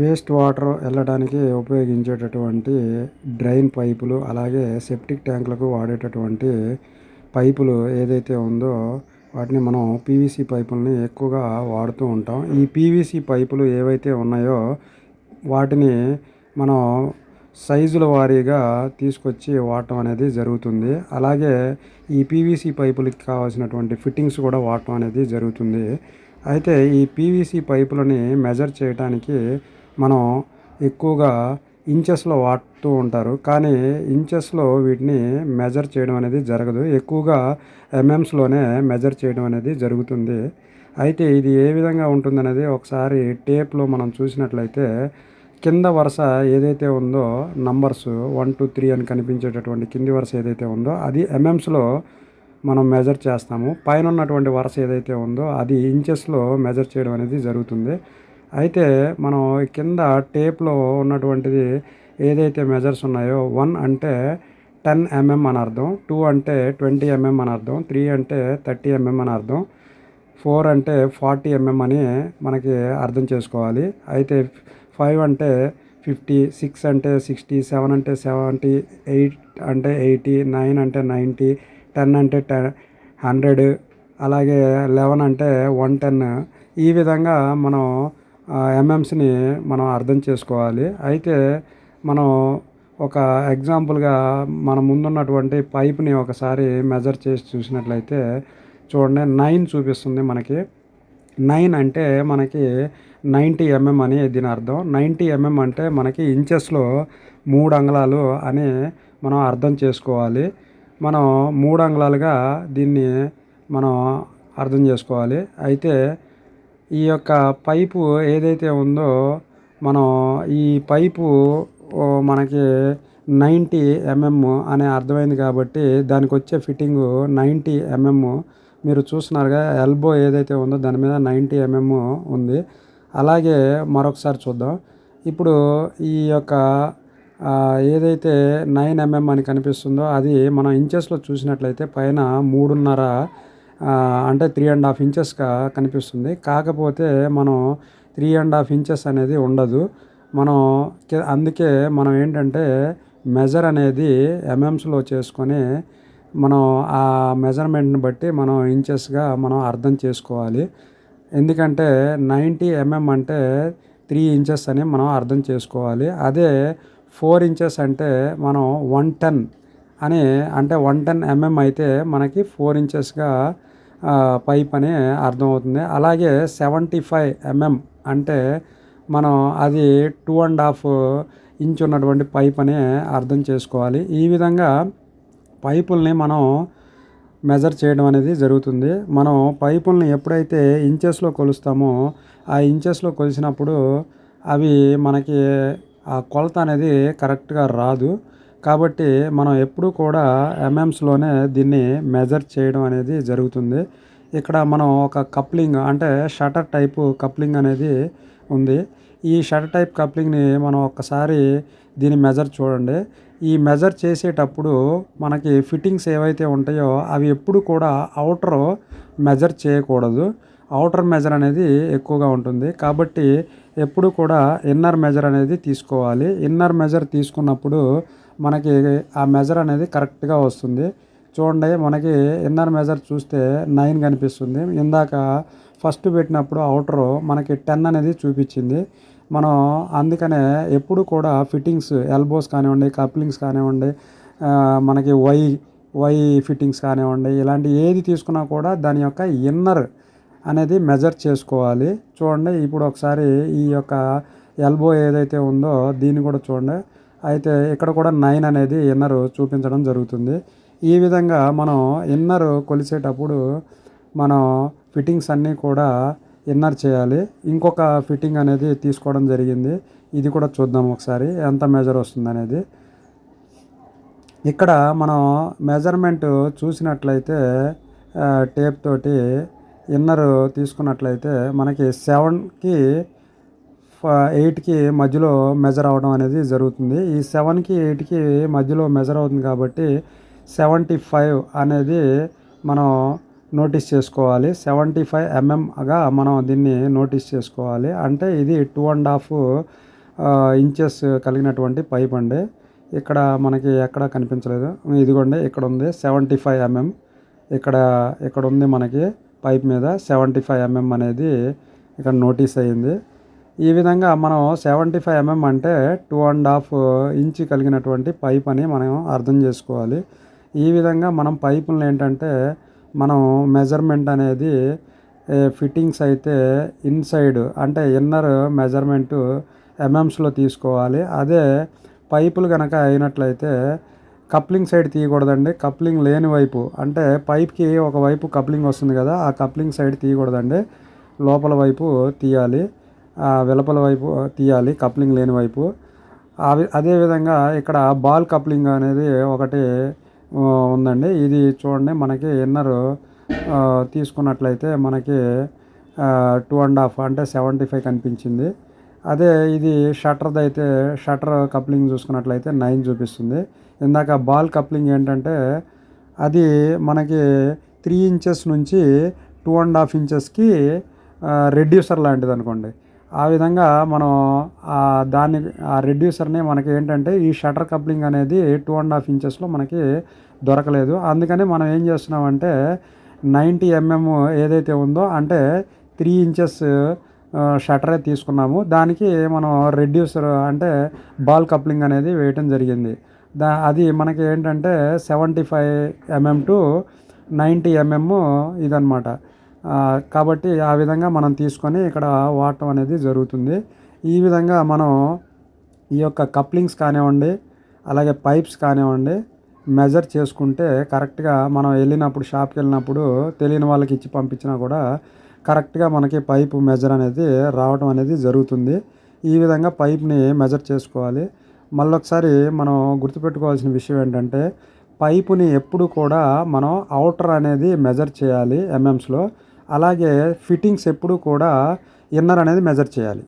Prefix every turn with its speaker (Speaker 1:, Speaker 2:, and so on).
Speaker 1: Waste water వెళ్ళడానికి ఉపయోగించేటటువంటి drain పైపులు అలాగే సెప్టిక్ ట్యాంకులకు వాడేటటువంటి పైపులు ఏదైతే ఉందో వాటిని మనం పీవీసీ పైపుల్ని ఎక్కువగా వాడుతూ ఉంటాం. ఈ పీవీసీ పైపులు ఏవైతే ఉన్నాయో వాటిని మనం సైజుల వారీగా తీసుకొచ్చి వాడటం అనేది జరుగుతుంది. అలాగే ఈ పీవీసీ పైపులకి కావాల్సినటువంటి ఫిట్టింగ్స్ కూడా వాడటం అనేది జరుగుతుంది. అయితే ఈ పీవీసీ పైపులని మెజర్ చేయడానికి మనం ఎక్కువగా ఇంచెస్లో వాడుతూ ఉంటారు. కానీ ఇంచెస్లో వీటిని మెజర్ చేయడం అనేది జరగదు. ఎక్కువగా ఎంఎమ్స్లోనే మెజర్ చేయడం అనేది జరుగుతుంది. అయితే ఇది ఏ విధంగా ఉంటుందనేది ఒకసారి టేప్లో మనం చూసినట్లయితే కింద వరుస ఏదైతే ఉందో నంబర్స్ వన్ టూ త్రీ అని కనిపించేటటువంటి కింది వరుస ఏదైతే ఉందో అది ఎంఎమ్స్లో మనం మెజర్ చేస్తాము. పైన ఉన్నటువంటి వరుస ఏదైతే ఉందో అది ఇంచెస్లో మెజర్ చేయడం అనేది జరుగుతుంది. అయితే మనం కింద టేప్లో ఉన్నటువంటిది ఏదైతే మెజర్స్ ఉన్నాయో వన్ అంటే టెన్ ఎంఎం mm అని అర్థం టూ అంటే ట్వంటీ ఎంఎం mm అని అర్థం త్రీ అంటే థర్టీ ఎంఎం mm అని అర్థం ఫోర్ అంటే ఫార్టీ ఎంఎం అని మనకి అర్థం చేసుకోవాలి. అయితే ఫైవ్ అంటే ఫిఫ్టీ సిక్స్ అంటే సిక్స్టీ సెవెన్ అంటే సెవెంటీ ఎయిట్ అంటే ఎయిటీ నైన్ అంటే నైంటీ టెన్ అంటే టెన్ హండ్రెడ్ అలాగే లెవెన్ అంటే వన్ టెన్ ఈ విధంగా మనం ఎంఎమ్స్ని మనం అర్థం చేసుకోవాలి. అయితే మనం ఒక ఎగ్జాంపుల్గా మన ముందున్నటువంటి పైప్ని ఒకసారి మెజర్ చేసి చూసినట్లయితే చూడండి నైన్ చూపిస్తుంది మనకి. నైన్ అంటే మనకి నైంటీ ఎంఎం అని దీని అర్థం. నైంటీ ఎంఎం అంటే మనకి ఇంచెస్లో మూడు అంగుళాలు అని మనం అర్థం చేసుకోవాలి. మనం మూడు అంగుళాలుగా దీన్ని మనం అర్థం చేసుకోవాలి. అయితే ఈ యొక్క పైపు ఏదైతే ఉందో మనం ఈ పైపు మనకి నైంటీ ఎంఎం అనే అర్థమైంది కాబట్టి దానికి వచ్చే ఫిట్టింగు నైంటీ ఎంఎం. మీరు చూస్తున్నారుగా ఎల్బో ఏదైతే ఉందో దాని మీద నైంటీ ఎంఎం ఉంది. అలాగే మరొకసారి చూద్దాం. ఇప్పుడు ఈ యొక్క ఏదైతే నైన్ ఎంఎం అని కనిపిస్తుందో అది మనం ఇంచెస్లో చూసినట్లయితే పైన మూడున్నర అంటే త్రీ అండ్ హాఫ్ ఇంచెస్గా కనిపిస్తుంది. కాకపోతే మనం త్రీ అండ్ హాఫ్ ఇంచెస్ అనేది ఉండదు. మనం అందుకే మనం ఏంటంటే మెజర్ అనేది ఎంఎమ్స్లో చేసుకొని మనం ఆ మెజర్మెంట్ని బట్టి మనం ఇంచెస్గా మనం అర్థం చేసుకోవాలి. ఎందుకంటే నైంటీ ఎంఎం అంటే త్రీ ఇంచెస్ అని మనం అర్థం చేసుకోవాలి. అదే ఫోర్ ఇంచెస్ అంటే మనం వన్ టెన్ అని అంటే వన్ టెన్ ఎంఎం అయితే మనకి ఫోర్ ఇంచెస్గా పైప్ అని అర్థమవుతుంది. అలాగే సెవెంటీ ఫైవ్ ఎంఎం అంటే మనం అది టూ అండ్ హాఫ్ ఇంచ్ ఉన్నటువంటి పైప్ అని అర్థం చేసుకోవాలి. ఈ విధంగా పైపుల్ని మనం మెజర్ చేయడం అనేది జరుగుతుంది. మనం పైపుల్ని ఎప్పుడైతే ఇంచెస్లో కొలుస్తామో ఆ ఇంచెస్లో కొలిసినప్పుడు అవి మనకి ఆ కొలత అనేది కరెక్ట్గా రాదు. కాబట్టి మనం ఎప్పుడు కూడా ఎంఎమ్స్లోనే దీన్ని మెజర్ చేయడం అనేది జరుగుతుంది. ఇక్కడ మనం ఒక కప్లింగ్ అంటే షటర్ టైపు కప్లింగ్ అనేది ఉంది. ఈ షటర్ టైప్ కప్లింగ్ని మనం ఒక్కసారి దీని మెజర్ చూడండి. ఈ మెజర్ చేసేటప్పుడు మనకి ఫిట్టింగ్స్ ఏవైతే ఉంటాయో అవి ఎప్పుడు కూడా అవుటర్ మెజర్ చేయకూడదు. అవుటర్ మెజర్ అనేది ఎక్కువగా ఉంటుంది. కాబట్టి ఎప్పుడు కూడా ఇన్నర్ మెజర్ అనేది తీసుకోవాలి. ఇన్నర్ మెజర్ తీసుకున్నప్పుడు మనకి ఆ మెజర్ అనేది కరెక్ట్గా వస్తుంది. చూడండి మనకి ఇన్నర్ మెజర్ చూస్తే నైన్ కనిపిస్తుంది. ఇందాక ఫస్ట్ పెట్టినప్పుడు అవుటర్ మనకి టెన్ అనేది చూపించింది. మనం అందుకనే ఎప్పుడు కూడా ఫిట్టింగ్స్ ఎల్బోస్ కానివ్వండి కప్లింగ్స్ కానివ్వండి మనకి వై వై ఫిట్టింగ్స్ కానివ్వండి ఇలాంటి ఏది తీసుకున్నా కూడా దాని యొక్క ఇన్నర్ అనేది మెజర్ చేసుకోవాలి. చూడండి ఇప్పుడు ఒకసారి ఈ యొక్క ఎల్బో ఏదైతే ఉందో దీన్ని కూడా చూడండి. అయితే ఇక్కడ కూడా నైన్ అనేది ఇన్నర్ చూపించడం జరుగుతుంది. ఈ విధంగా మనం ఇన్నర్ కొలిసేటప్పుడు మనం ఫిట్టింగ్స్ అన్నీ కూడా ఇన్నర్ చేయాలి. ఇంకొక ఫిట్టింగ్ అనేది తీసుకోవడం జరిగింది. ఇది కూడా చూద్దాం ఒకసారి. ఎంత మెజర్ వస్తుంది అనేది. ఇక్కడ మనం మెజర్మెంట్ చూసినట్లయితే టేప్ తోటి ఇన్నర్ తీసుకున్నట్లయితే మనకి సెవెన్కి ఎయిట్కి మధ్యలో మెజర్ అవ్వడం అనేది జరుగుతుంది. ఈ సెవెన్కి ఎయిట్కి మధ్యలో మెజర్ అవుతుంది కాబట్టి సెవెంటీ ఫైవ్ అనేది మనం నోటీస్ చేసుకోవాలి. సెవెంటీ ఫైవ్ mm ఎంఎంగా మనం దీన్ని నోటీస్ చేసుకోవాలి. అంటే ఇది టూ అండ్ హాఫ్ ఇంచెస్ కలిగినటువంటి పైప్ అండి. ఇక్కడ మనకి ఎక్కడ కనిపించలేదు. ఇదిగోండి mm. ఇక్కడ ఉంది సెవెంటీ ఫైవ్ ఎంఎం ఇక్కడ ఇక్కడ ఉంది మనకి పైప్ మీద సెవెంటీ ఫైవ్ ఎంఎం అనేది ఇక్కడ నోటీస్ అయ్యింది ఈ విధంగా మనం సెవెంటీ ఫైవ్ ఎంఎం అంటే టూ అండ్ హాఫ్ ఇంచ్ కలిగినటువంటి పైప్ అని మనం అర్థం చేసుకోవాలి. ఈ విధంగా మనం పైపులను ఏంటంటే మనం మెజర్మెంట్ అనేది ఫిట్టింగ్స్ అయితే ఇన్సైడ్ అంటే ఇన్నర్ మెజర్మెంటు ఎంఎమ్స్లో తీసుకోవాలి. అదే పైపులు కనుక అయినట్లయితే కప్లింగ్ సైడ్ తీయకూడదండి. కప్లింగ్ లేని వైపు అంటే పైప్కి ఒక వైపు కప్లింగ్ వస్తుంది కదా ఆ కప్లింగ్ సైడ్ తీయకూడదండి. లోపల వైపు తీయాలి. వెలుపల వైపు తీయాలి కప్లింగ్ లేని వైపు. అవి అదేవిధంగా ఇక్కడ బాల్ కప్లింగ్ అనేది ఒకటి ఉందండి. ఇది చూడండి మనకి ఇన్నర్ తీసుకున్నట్లయితే మనకి టూ అండ్ హాఫ్ అంటే సెవెంటీ ఫైవ్ కనిపించింది. అదే ఇది షట్టర్ది అయితే షట్టర్ కప్లింగ్ చూసుకున్నట్లయితే నైన్ చూపిస్తుంది. ఇందాక బాల్ కప్లింగ్ ఏంటంటే అది మనకి త్రీ ఇంచెస్ నుంచి టూ అండ్ హాఫ్ ఇంచెస్కి రెడ్యూసర్ లాంటిది అనుకోండి ఆ విధంగా మనం దాన్ని ఆ రెడ్యూసర్ని మనకి ఏంటంటే ఈ షటర్ కప్లింగ్ అనేది టూ అండ్ హాఫ్ ఇంచెస్లో మనకి దొరకలేదు. అందుకని మనం ఏం చేస్తున్నామంటే నైంటీ ఎంఎం mm ఏదైతే ఉందో అంటే త్రీ ఇంచెస్ షటరే తీసుకున్నాము. దానికి మనం రెడ్యూసర్ అంటే బాల్ కప్లింగ్ అనేది వేయటం జరిగింది. దా అది మనకి ఏంటంటే seventy five MM to ninety MM ఇదనమాట కాబట్టి ఆ విధంగా మనం తీసుకొని ఇక్కడ వాడటం అనేది జరుగుతుంది. ఈ విధంగా మనం ఈ యొక్క కప్లింగ్స్ కానివ్వండి అలాగే పైప్స్ కానివ్వండి మెజర్ చేసుకుంటే కరెక్ట్గా మనం వెళ్ళినప్పుడు షాప్కి వెళ్ళినప్పుడు తెలియని వాళ్ళకి ఇచ్చి పంపించినా కూడా కరెక్ట్గా మనకి పైపు మెజర్ అనేది రావడం అనేది జరుగుతుంది. ఈ విధంగా పైప్ని మెజర్ చేసుకోవాలి. మళ్ళీ ఒకసారి మనం గుర్తుపెట్టుకోవాల్సిన విషయం ఏంటంటే పైపుని ఎప్పుడు కూడా మనం అవుటర్ అనేది మెజర్ చేయాలి ఎంఎమ్స్లో అలాగే ఫిట్టింగ్స్ ఎప్పుడూ కూడా ఇన్నర్ అనేది మెజర్ చేయాలి.